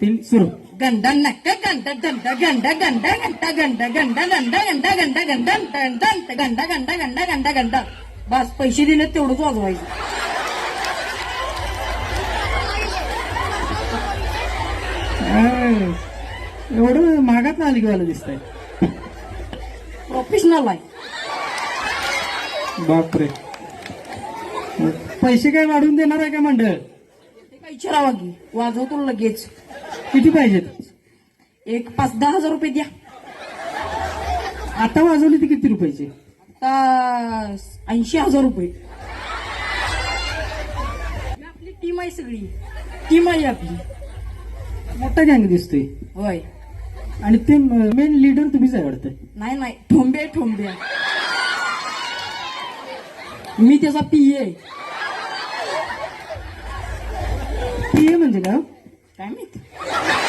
तीन सुरू गंड नक्क गंड गंड गंड गंड गंड गंड गंड गंड गंड गंड गंड गंड गंड गंड गंड गंड गंड बस पैसे दिले तेवढंच वाजवायचं एवढं महागात आली की मला दिसतंय प्रोफेशनल आहे बापरे पैसे काय वाढवून देणार आहे का मंडळ विचारावं की वाजवतो लगेच. किती पाहिजेत? एक पाच दहा हजार रुपये द्या. आता वाजवली ती किती रुपयाची? आता ऐंशी हजार रुपये. ही आपली टीम आहे सगळी. टीम आहे आपली. मोठा गँग दिसतोय. होय. आणि ते मेन लीडर तुम्हीच आहे वाटतं? नाही नाही. ठोंबे ठोंबे मी त्याचा पी आहे. प्रिय म्हणजे काय? माहिती?